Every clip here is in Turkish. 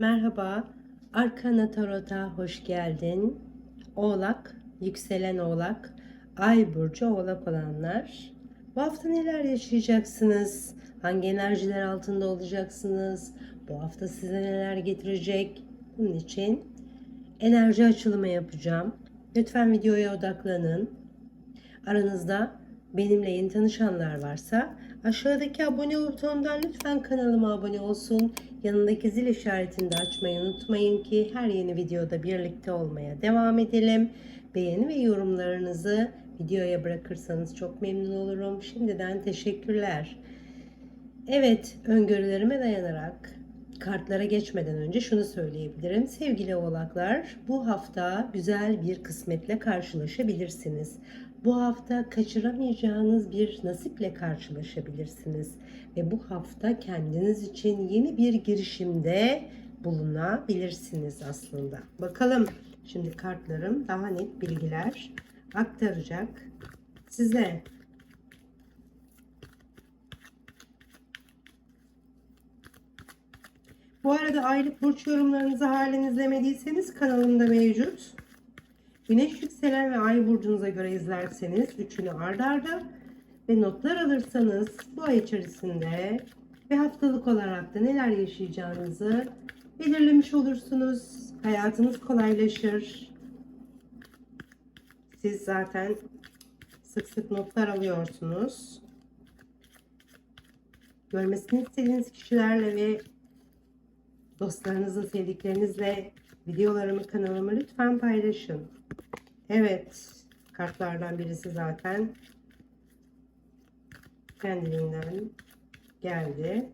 Merhaba, Arkana Tarot'a hoş geldin. Oğlak, yükselen oğlak, ay burcu oğlak olanlar. Bu hafta neler yaşayacaksınız? Hangi enerjiler altında olacaksınız? Bu hafta size neler getirecek? Bunun için enerji açılımı yapacağım. Lütfen videoya odaklanın. Aranızda benimle yeni tanışanlar varsa aşağıdaki abone butonundan lütfen kanalıma abone olsun. Yanındaki zil işaretini de açmayı unutmayın ki her yeni videoda birlikte olmaya devam edelim. Beğeni ve yorumlarınızı videoya bırakırsanız çok memnun olurum. Şimdiden teşekkürler. Evet, öngörülerime dayanarak kartlara geçmeden önce şunu söyleyebilirim. Sevgili oğlaklar, bu hafta güzel bir kısmetle karşılaşabilirsiniz. Bu hafta kaçıramayacağınız bir nasiple karşılaşabilirsiniz. Ve bu hafta kendiniz için yeni bir girişimde bulunabilirsiniz aslında. Bakalım şimdi kartlarım daha net bilgiler aktaracak size. Bu arada aylık burç yorumlarınızı halen izlemediyseniz kanalımda mevcut. Güneş yükselen ve ay burcunuza göre izlerseniz üçünü ard arda ve notlar alırsanız bu ay içerisinde ve haftalık olarak da neler yaşayacağınızı belirlemiş olursunuz. Hayatınız kolaylaşır. Siz zaten sık sık notlar alıyorsunuz. Görmesini istediğiniz kişilerle ve dostlarınızın, sevdiklerinizle videolarımı, kanalımı lütfen paylaşın. Evet, kartlardan birisi zaten kendiliğinden geldi.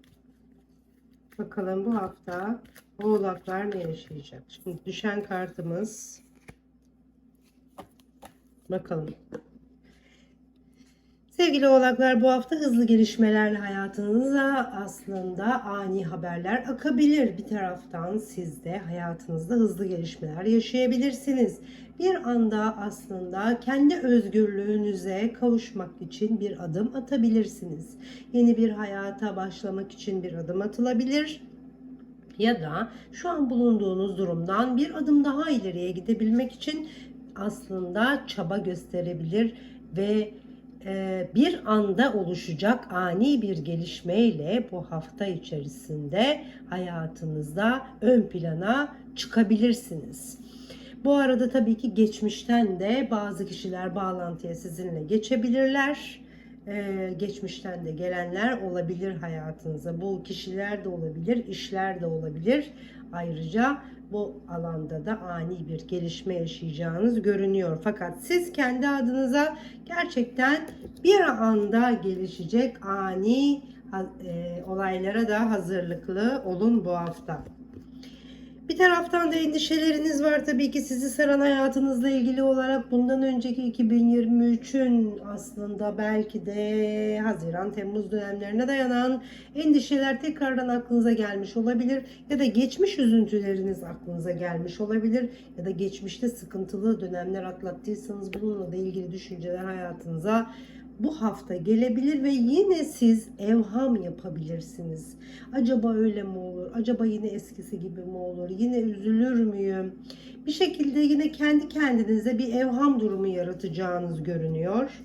Bakalım bu hafta oğlaklar ne yaşayacak? Şimdi düşen kartımız bakalım. Sevgili oğlaklar bu hafta hızlı gelişmelerle hayatınıza aslında ani haberler akabilir. Bir taraftan siz de hayatınızda hızlı gelişmeler yaşayabilirsiniz. Bir anda aslında kendi özgürlüğünüze kavuşmak için bir adım atabilirsiniz. Yeni bir hayata başlamak için bir adım atılabilir ya da şu an bulunduğunuz durumdan bir adım daha ileriye gidebilmek için aslında çaba gösterebilir ve bir anda oluşacak ani bir gelişmeyle bu hafta içerisinde hayatınızda ön plana çıkabilirsiniz. Bu arada tabii ki geçmişten de bazı kişiler bağlantıya sizinle geçebilirler. Ee, geçmişten de gelenler olabilir hayatınıza. Bu kişiler de olabilir, işler de olabilir. Ayrıca bu alanda da ani bir gelişme yaşayacağınız görünüyor. Fakat siz kendi adınıza gerçekten bir anda gelişecek ani e, olaylara da hazırlıklı olun bu hafta. Bir taraftan da endişeleriniz var tabii ki sizi saran hayatınızla ilgili olarak. Bundan önceki 2023'ün aslında belki de Haziran Temmuz dönemlerine dayanan endişeler tekrardan aklınıza gelmiş olabilir. Ya da geçmiş üzüntüleriniz aklınıza gelmiş olabilir. Ya da geçmişte sıkıntılı dönemler atlattıysanız bununla da ilgili düşünceler hayatınıza bu hafta gelebilir ve yine siz evham yapabilirsiniz. Acaba öyle mi olur? Acaba yine eskisi gibi mi olur? Yine üzülür müyüm? Bir şekilde yine kendi kendinize bir evham durumu yaratacağınız görünüyor.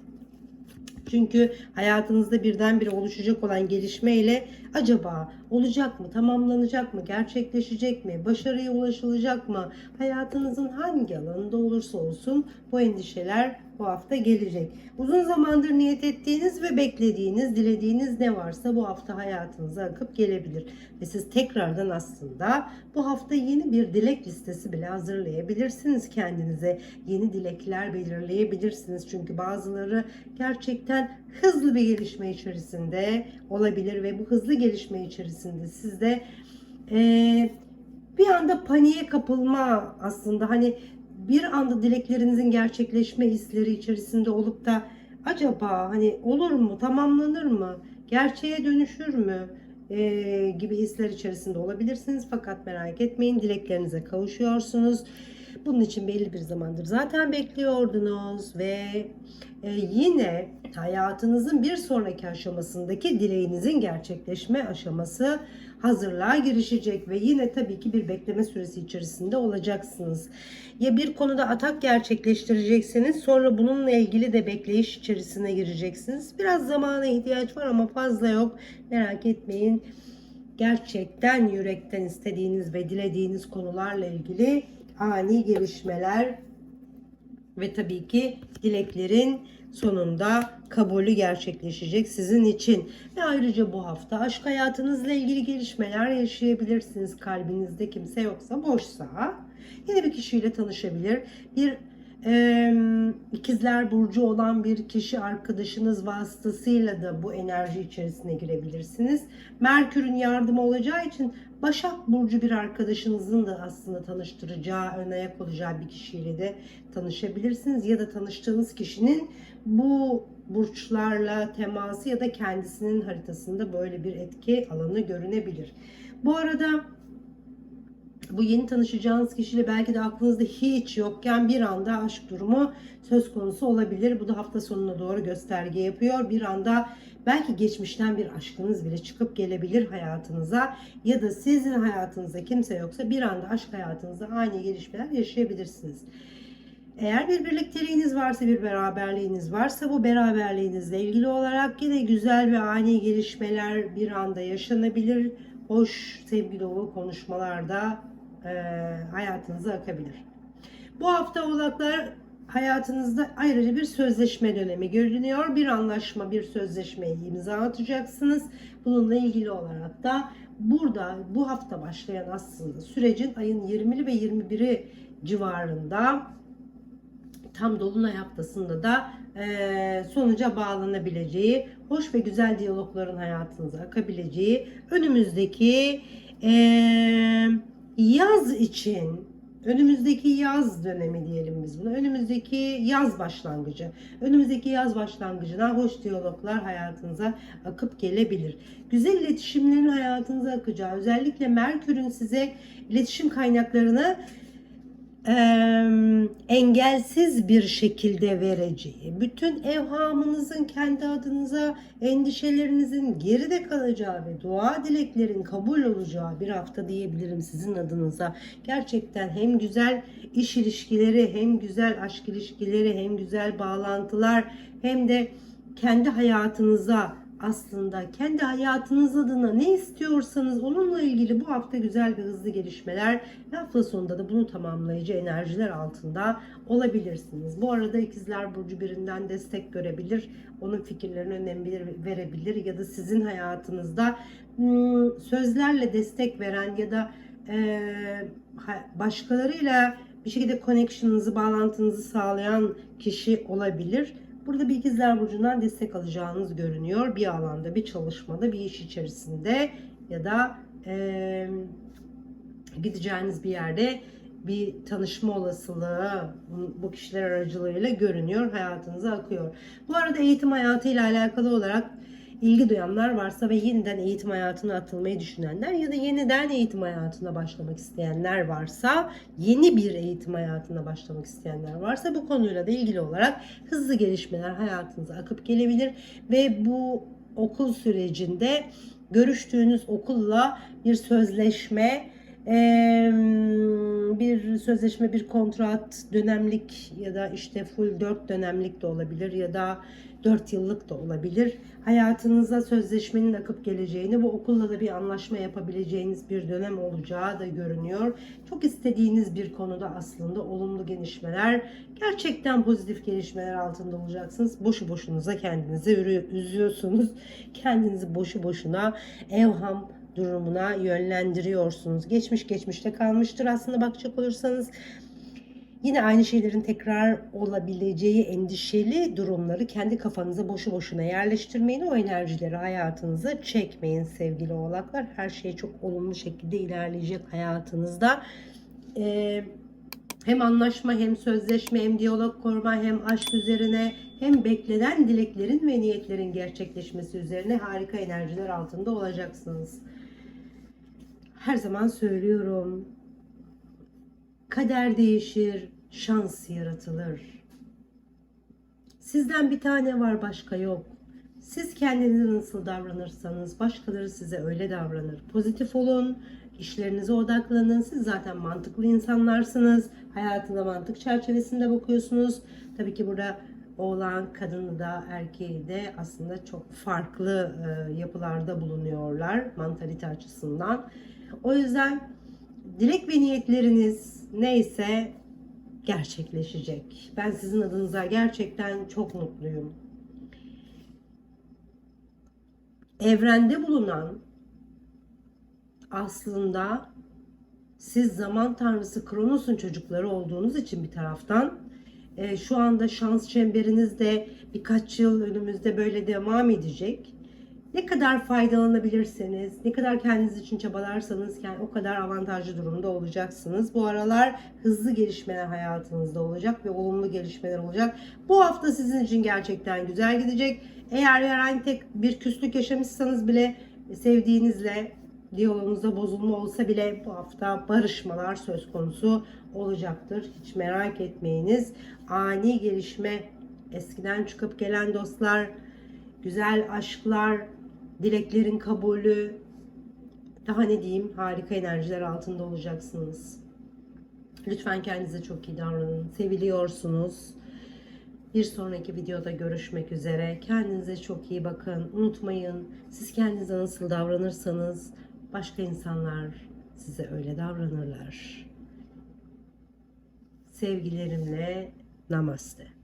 Çünkü hayatınızda birdenbire oluşacak olan gelişmeyle acaba olacak mı, tamamlanacak mı, gerçekleşecek mi, başarıya ulaşılacak mı? Hayatınızın hangi alanında olursa olsun bu endişeler bu hafta gelecek. Uzun zamandır niyet ettiğiniz ve beklediğiniz, dilediğiniz ne varsa bu hafta hayatınıza akıp gelebilir. Ve siz tekrardan aslında bu hafta yeni bir dilek listesi bile hazırlayabilirsiniz kendinize. Yeni dilekler belirleyebilirsiniz. Çünkü bazıları gerçekten hızlı bir gelişme içerisinde olabilir ve bu hızlı gelişme içerisinde sizde ee, bir anda paniğe kapılma aslında hani bir anda dileklerinizin gerçekleşme hisleri içerisinde olup da acaba hani olur mu, tamamlanır mı, gerçeğe dönüşür mü e, gibi hisler içerisinde olabilirsiniz. Fakat merak etmeyin dileklerinize kavuşuyorsunuz. Bunun için belli bir zamandır zaten bekliyordunuz ve e, yine hayatınızın bir sonraki aşamasındaki dileğinizin gerçekleşme aşaması hazırlığa girişecek ve yine tabii ki bir bekleme süresi içerisinde olacaksınız. Ya bir konuda atak gerçekleştireceksiniz sonra bununla ilgili de bekleyiş içerisine gireceksiniz. Biraz zamana ihtiyaç var ama fazla yok. Merak etmeyin. Gerçekten yürekten istediğiniz ve dilediğiniz konularla ilgili ani gelişmeler ve tabii ki dileklerin sonunda kabulü gerçekleşecek sizin için. Ve ayrıca bu hafta aşk hayatınızla ilgili gelişmeler yaşayabilirsiniz. Kalbinizde kimse yoksa boşsa yeni bir kişiyle tanışabilir. Bir e, ikizler burcu olan bir kişi arkadaşınız vasıtasıyla da bu enerji içerisine girebilirsiniz. Merkür'ün yardımı olacağı için Başak Burcu bir arkadaşınızın da aslında tanıştıracağı, ön ayak olacağı bir kişiyle de tanışabilirsiniz. Ya da tanıştığınız kişinin bu burçlarla teması ya da kendisinin haritasında böyle bir etki alanı görünebilir. Bu arada bu yeni tanışacağınız kişiyle belki de aklınızda hiç yokken bir anda aşk durumu söz konusu olabilir. Bu da hafta sonuna doğru gösterge yapıyor. Bir anda belki geçmişten bir aşkınız bile çıkıp gelebilir hayatınıza ya da sizin hayatınızda kimse yoksa bir anda aşk hayatınızda ani gelişmeler yaşayabilirsiniz. Eğer bir birlikteliğiniz varsa, bir beraberliğiniz varsa bu beraberliğinizle ilgili olarak yine güzel ve ani gelişmeler bir anda yaşanabilir. Hoş, sevgi dolu konuşmalarda e, hayatınıza akabilir. Bu hafta oğlaklar hayatınızda ayrıca bir sözleşme dönemi görünüyor. Bir anlaşma, bir sözleşmeye imza atacaksınız. Bununla ilgili olarak da burada bu hafta başlayan aslında sürecin ayın 20'li ve 21'i civarında tam dolunay haftasında da e, sonuca bağlanabileceği, hoş ve güzel diyalogların hayatınıza akabileceği, önümüzdeki e, yaz için önümüzdeki yaz dönemi diyelim biz buna. Önümüzdeki yaz başlangıcı. Önümüzdeki yaz başlangıcına hoş diyaloglar hayatınıza akıp gelebilir. Güzel iletişimlerin hayatınıza akacağı, özellikle Merkür'ün size iletişim kaynaklarını engelsiz bir şekilde vereceği, bütün evhamınızın kendi adınıza endişelerinizin geride kalacağı ve dua dileklerin kabul olacağı bir hafta diyebilirim sizin adınıza. Gerçekten hem güzel iş ilişkileri, hem güzel aşk ilişkileri, hem güzel bağlantılar, hem de kendi hayatınıza aslında kendi hayatınız adına ne istiyorsanız onunla ilgili bu hafta güzel ve hızlı gelişmeler hafta sonunda da bunu tamamlayıcı enerjiler altında olabilirsiniz. Bu arada ikizler burcu birinden destek görebilir, onun fikirlerine önem verebilir ya da sizin hayatınızda hmm, sözlerle destek veren ya da başkalarıyla bir şekilde connection'ınızı, bağlantınızı sağlayan kişi olabilir Burada bir ikizler burcundan destek alacağınız görünüyor. Bir alanda, bir çalışmada, bir iş içerisinde ya da e, gideceğiniz bir yerde bir tanışma olasılığı bu kişiler aracılığıyla görünüyor, hayatınıza akıyor. Bu arada eğitim hayatıyla alakalı olarak ilgi duyanlar varsa ve yeniden eğitim hayatına atılmayı düşünenler ya da yeniden eğitim hayatına başlamak isteyenler varsa, yeni bir eğitim hayatına başlamak isteyenler varsa bu konuyla da ilgili olarak hızlı gelişmeler hayatınıza akıp gelebilir ve bu okul sürecinde görüştüğünüz okulla bir sözleşme, bir sözleşme, bir kontrat, dönemlik ya da işte full 4 dönemlik de olabilir ya da 4 yıllık da olabilir. Hayatınıza sözleşmenin akıp geleceğini, bu okulla da bir anlaşma yapabileceğiniz bir dönem olacağı da görünüyor. Çok istediğiniz bir konuda aslında olumlu gelişmeler, gerçekten pozitif gelişmeler altında olacaksınız. Boşu boşunuza kendinizi üzüyorsunuz. Kendinizi boşu boşuna evham, durumuna yönlendiriyorsunuz. Geçmiş geçmişte kalmıştır aslında bakacak olursanız. Yine aynı şeylerin tekrar olabileceği endişeli durumları kendi kafanıza boşu boşuna yerleştirmeyin. O enerjileri hayatınıza çekmeyin sevgili oğlaklar. Her şey çok olumlu şekilde ilerleyecek hayatınızda. Ee, hem anlaşma hem sözleşme hem diyalog kurma hem aşk üzerine hem beklenen dileklerin ve niyetlerin gerçekleşmesi üzerine harika enerjiler altında olacaksınız her zaman söylüyorum. Kader değişir, şans yaratılır. Sizden bir tane var, başka yok. Siz kendinize nasıl davranırsanız başkaları size öyle davranır. Pozitif olun, işlerinize odaklanın. Siz zaten mantıklı insanlarsınız. Hayatına mantık çerçevesinde bakıyorsunuz. Tabii ki burada oğlan kadını da erkeği de aslında çok farklı e, yapılarda bulunuyorlar mantalite açısından. O yüzden dilek ve niyetleriniz neyse gerçekleşecek. Ben sizin adınıza gerçekten çok mutluyum. Evrende bulunan aslında siz zaman tanrısı Kronos'un çocukları olduğunuz için bir taraftan e, şu anda şans çemberinizde birkaç yıl önümüzde böyle devam edecek. Ne kadar faydalanabilirseniz, ne kadar kendiniz için çabalarsanız yani o kadar avantajlı durumda olacaksınız. Bu aralar hızlı gelişmeler hayatınızda olacak ve olumlu gelişmeler olacak. Bu hafta sizin için gerçekten güzel gidecek. Eğer herhangi tek bir küslük yaşamışsanız bile sevdiğinizle diyaloğunuzda bozulma olsa bile bu hafta barışmalar söz konusu olacaktır. Hiç merak etmeyiniz. Ani gelişme, eskiden çıkıp gelen dostlar, güzel aşklar, dileklerin kabulü, daha ne diyeyim harika enerjiler altında olacaksınız. Lütfen kendinize çok iyi davranın. Seviliyorsunuz. Bir sonraki videoda görüşmek üzere. Kendinize çok iyi bakın. Unutmayın siz kendinize nasıl davranırsanız başka insanlar size öyle davranırlar. Sevgilerimle namaste.